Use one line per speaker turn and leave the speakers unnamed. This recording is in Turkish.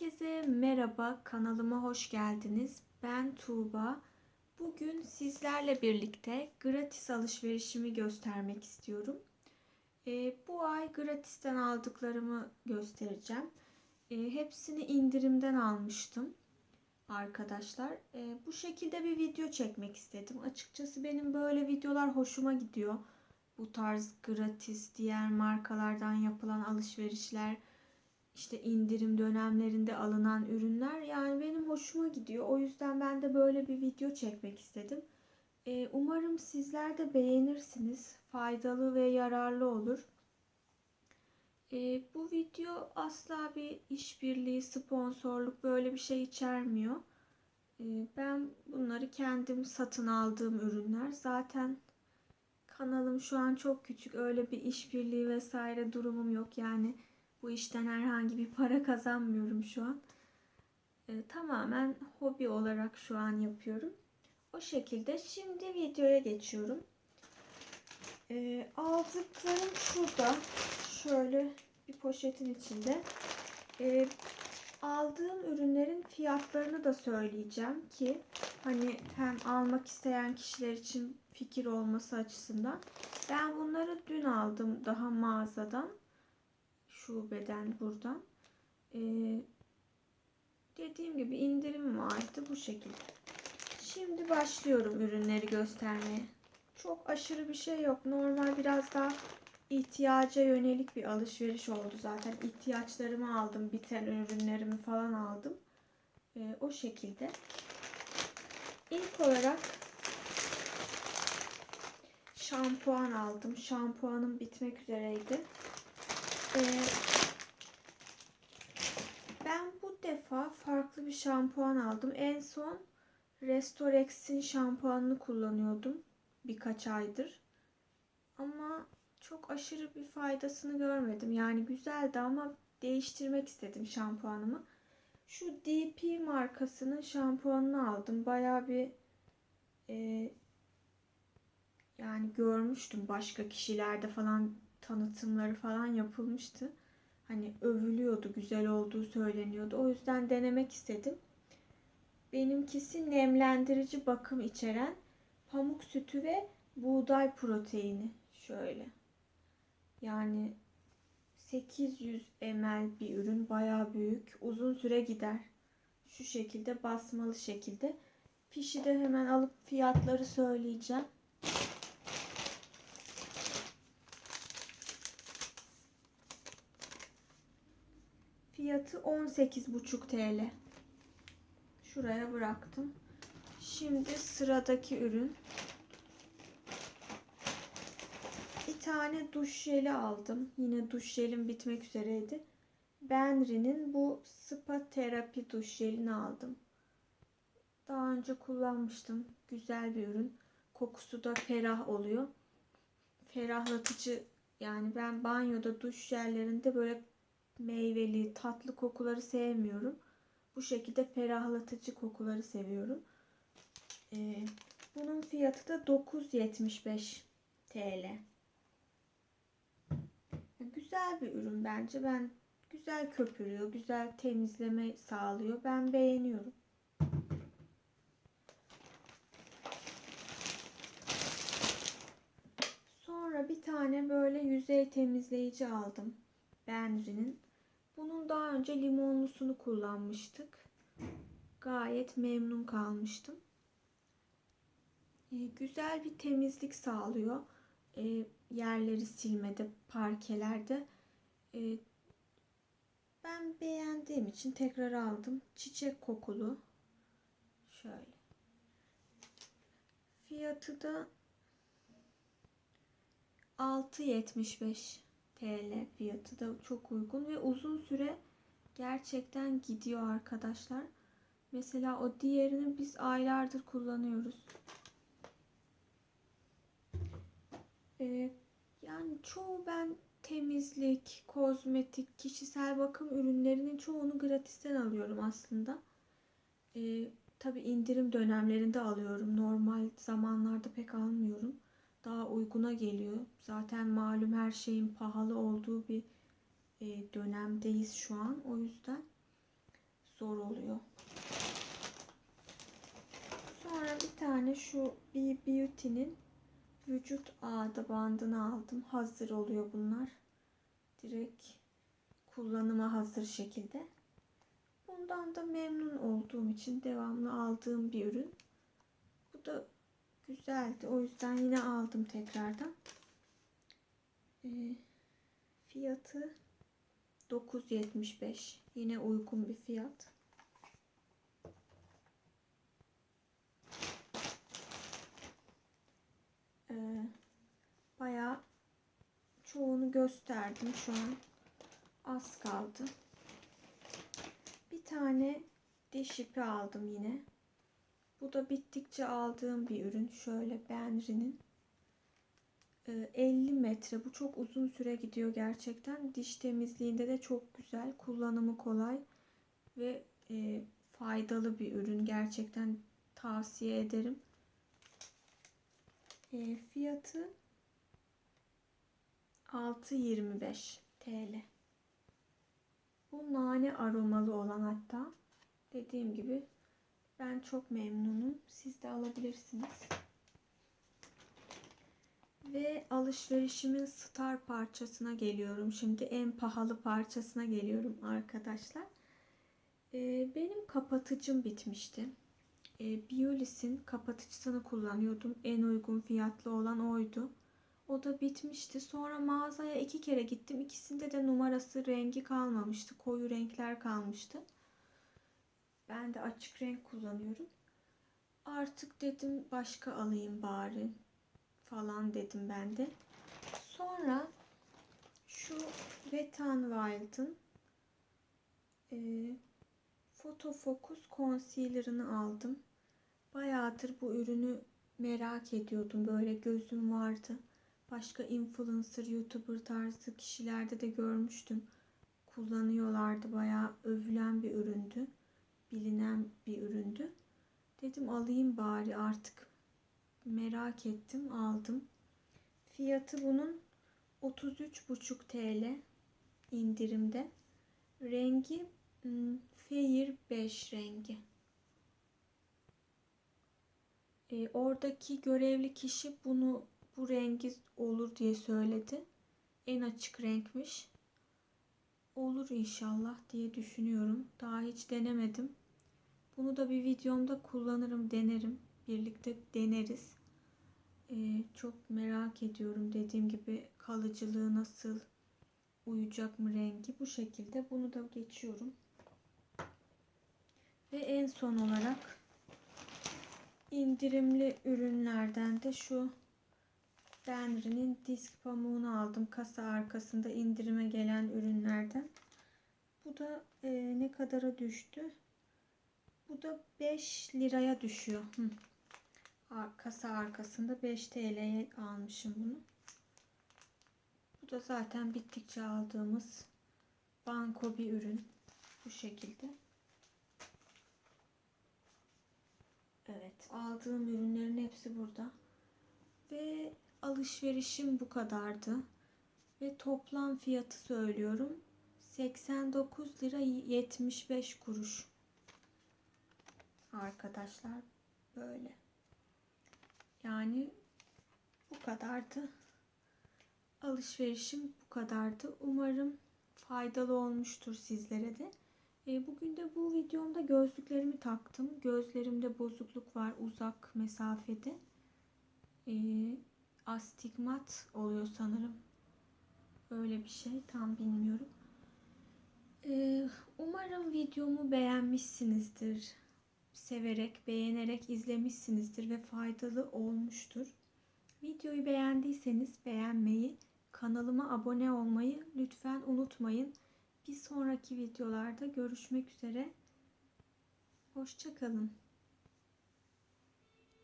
Herkese merhaba, kanalıma hoş geldiniz. Ben Tuğba. Bugün sizlerle birlikte gratis alışverişimi göstermek istiyorum. Ee, bu ay gratisten aldıklarımı göstereceğim. Ee, hepsini indirimden almıştım arkadaşlar. Ee, bu şekilde bir video çekmek istedim. Açıkçası benim böyle videolar hoşuma gidiyor. Bu tarz gratis diğer markalardan yapılan alışverişler işte indirim dönemlerinde alınan ürünler yani benim hoşuma gidiyor. O yüzden ben de böyle bir video çekmek istedim. Ee, umarım sizler de beğenirsiniz. Faydalı ve yararlı olur. Ee, bu video asla bir işbirliği, sponsorluk böyle bir şey içermiyor. Ee, ben bunları kendim satın aldığım ürünler. Zaten kanalım şu an çok küçük. Öyle bir işbirliği vesaire durumum yok. Yani bu işten herhangi bir para kazanmıyorum şu an. Ee, tamamen hobi olarak şu an yapıyorum. O şekilde şimdi videoya geçiyorum. Ee, aldıklarım şurada. Şöyle bir poşetin içinde. Ee, aldığım ürünlerin fiyatlarını da söyleyeceğim ki hani hem almak isteyen kişiler için fikir olması açısından. Ben bunları dün aldım daha mağazadan şubeden buradan. Ee, dediğim gibi indirim vardı bu şekilde. Şimdi başlıyorum ürünleri göstermeye. Çok aşırı bir şey yok. Normal biraz daha ihtiyaca yönelik bir alışveriş oldu zaten. İhtiyaçlarımı aldım. Biten ürünlerimi falan aldım. Ee, o şekilde. İlk olarak şampuan aldım. Şampuanım bitmek üzereydi. Ee, ben bu defa farklı bir şampuan aldım. En son Restorex'in şampuanını kullanıyordum birkaç aydır. Ama çok aşırı bir faydasını görmedim. Yani güzeldi ama değiştirmek istedim şampuanımı. Şu DP markasının şampuanını aldım. Baya bir e, yani görmüştüm başka kişilerde falan tanıtımları falan yapılmıştı. Hani övülüyordu, güzel olduğu söyleniyordu. O yüzden denemek istedim. Benimkisi nemlendirici bakım içeren pamuk sütü ve buğday proteini. Şöyle. Yani 800 ml bir ürün baya büyük. Uzun süre gider. Şu şekilde basmalı şekilde. Fişi de hemen alıp fiyatları söyleyeceğim. Fiyatı 18,5 TL. Şuraya bıraktım. Şimdi sıradaki ürün. Bir tane duş jeli aldım. Yine duş jelim bitmek üzereydi. Benri'nin bu spa terapi duş jelini aldım. Daha önce kullanmıştım. Güzel bir ürün. Kokusu da ferah oluyor. Ferahlatıcı yani ben banyoda duş jellerinde böyle meyveli, tatlı kokuları sevmiyorum. Bu şekilde ferahlatıcı kokuları seviyorum. Ee, bunun fiyatı da 9.75 TL. Güzel bir ürün bence. Ben güzel köpürüyor, güzel temizleme sağlıyor. Ben beğeniyorum. Sonra bir tane böyle yüzey temizleyici aldım. Benri'nin. Bunun daha önce limonlusunu kullanmıştık. Gayet memnun kalmıştım. Ee, güzel bir temizlik sağlıyor. Ee, yerleri silmede, parkelerde. Ee, ben beğendiğim için tekrar aldım. Çiçek kokulu. Şöyle. Fiyatı da 6.75 TL fiyatı da çok uygun ve uzun süre gerçekten gidiyor arkadaşlar. Mesela o diğerini biz aylardır kullanıyoruz. Ee, yani çoğu ben temizlik, kozmetik, kişisel bakım ürünlerinin çoğunu gratisten alıyorum aslında. Ee, Tabi indirim dönemlerinde alıyorum. Normal zamanlarda pek almıyorum daha uyguna geliyor. Zaten malum her şeyin pahalı olduğu bir e, dönemdeyiz şu an. O yüzden zor oluyor. Sonra bir tane şu Be Beauty'nin vücut ağda bandını aldım. Hazır oluyor bunlar. Direkt kullanıma hazır şekilde. Bundan da memnun olduğum için devamlı aldığım bir ürün. Bu da güzeldi. O yüzden yine aldım tekrardan. Ee, fiyatı 9.75. Yine uygun bir fiyat. Ee, bayağı çoğunu gösterdim şu an. Az kaldı. Bir tane diş ipi aldım yine. Bu da bittikçe aldığım bir ürün. Şöyle Benri'nin. 50 metre. Bu çok uzun süre gidiyor gerçekten. Diş temizliğinde de çok güzel. Kullanımı kolay ve e, faydalı bir ürün. Gerçekten tavsiye ederim. E, fiyatı 6.25 TL. Bu nane aromalı olan hatta. Dediğim gibi ben çok memnunum. Siz de alabilirsiniz. Ve alışverişimin star parçasına geliyorum. Şimdi en pahalı parçasına geliyorum arkadaşlar. Ee, benim kapatıcım bitmişti. Ee, Biolis'in kapatıcısını kullanıyordum. En uygun fiyatlı olan oydu. O da bitmişti. Sonra mağazaya iki kere gittim. İkisinde de numarası rengi kalmamıştı. Koyu renkler kalmıştı. Ben de açık renk kullanıyorum. Artık dedim başka alayım bari falan dedim ben de. Sonra şu Wet n Wild'ın e, Photo Focus Concealer'ını aldım. Bayağıdır bu ürünü merak ediyordum. Böyle gözüm vardı. Başka influencer, youtuber tarzı kişilerde de görmüştüm. Kullanıyorlardı. Bayağı övülen bir üründü. Bilinen bir üründü. Dedim alayım bari artık merak ettim aldım. Fiyatı bunun 33,5 TL indirimde. Rengi hmm, Fair 5 rengi. E, oradaki görevli kişi bunu bu rengi olur diye söyledi. En açık renkmiş. Olur inşallah diye düşünüyorum. Daha hiç denemedim. Bunu da bir videomda kullanırım, denerim. Birlikte deneriz. Ee, çok merak ediyorum. Dediğim gibi kalıcılığı nasıl uyacak mı rengi? Bu şekilde bunu da geçiyorum. Ve en son olarak indirimli ürünlerden de şu Benri'nin disk pamuğunu aldım. Kasa arkasında indirime gelen ürünlerden. Bu da e, ne kadara düştü? Bu da 5 liraya düşüyor. Hı. Kasa arkasında 5 TL'ye almışım bunu. Bu da zaten bittikçe aldığımız banko bir ürün. Bu şekilde. Evet aldığım ürünlerin hepsi burada. Ve alışverişim bu kadardı. Ve toplam fiyatı söylüyorum. 89 lira 75 kuruş. Arkadaşlar böyle. Yani bu kadardı. Alışverişim bu kadardı. Umarım faydalı olmuştur sizlere de. E, bugün de bu videomda gözlüklerimi taktım. Gözlerimde bozukluk var uzak mesafede. E, astigmat oluyor sanırım. Öyle bir şey tam bilmiyorum. E, umarım videomu beğenmişsinizdir severek, beğenerek izlemişsinizdir ve faydalı olmuştur. Videoyu beğendiyseniz beğenmeyi, kanalıma abone olmayı lütfen unutmayın. Bir sonraki videolarda görüşmek üzere. Hoşçakalın.